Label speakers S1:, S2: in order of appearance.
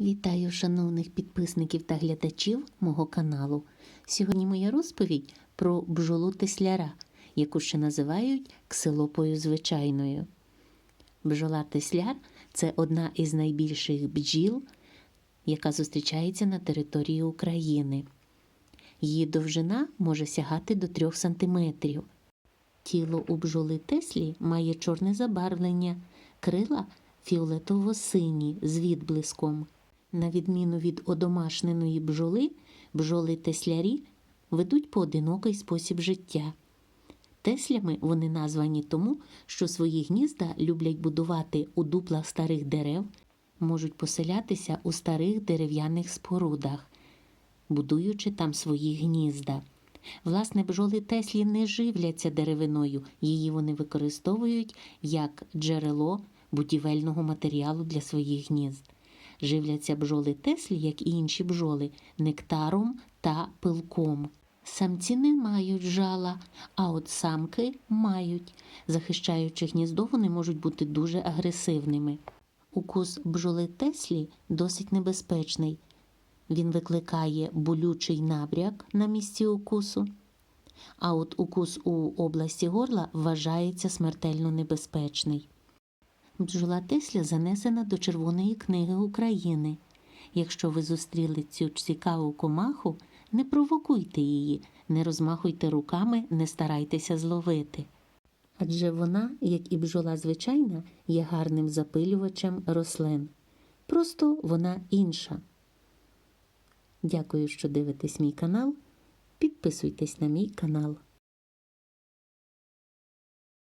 S1: Вітаю шановних підписників та глядачів мого каналу. Сьогодні моя розповідь про бджолу тесляра, яку ще називають ксилопою звичайною. Бджола тесляр це одна із найбільших бджіл, яка зустрічається на території України. Її довжина може сягати до 3 см. Тіло у бджоли Теслі має чорне забарвлення, крила фіолетово-сині з відблиском. На відміну від одомашненої бджоли, бджоли теслярі ведуть поодинокий спосіб життя. Теслями вони названі тому, що свої гнізда люблять будувати у дуплах старих дерев, можуть поселятися у старих дерев'яних спорудах, будуючи там свої гнізда. Власне, бджоли Теслі не живляться деревиною, її вони використовують як джерело будівельного матеріалу для своїх гнізд. Живляться бджоли Теслі, як і інші бджоли, нектаром та пилком. Самці не мають жала, а от самки мають. Захищаючи гніздо, вони можуть бути дуже агресивними. Укус бджоли Теслі досить небезпечний. Він викликає болючий набряк на місці укусу. А от укус у області горла вважається смертельно небезпечний. Бджола Тесля занесена до Червоної книги України. Якщо ви зустріли цю цікаву комаху, не провокуйте її, не розмахуйте руками, не старайтеся зловити. Адже вона, як і бджола звичайна, є гарним запилювачем рослин. Просто вона інша. Дякую, що дивитесь мій канал. Підписуйтесь на мій канал.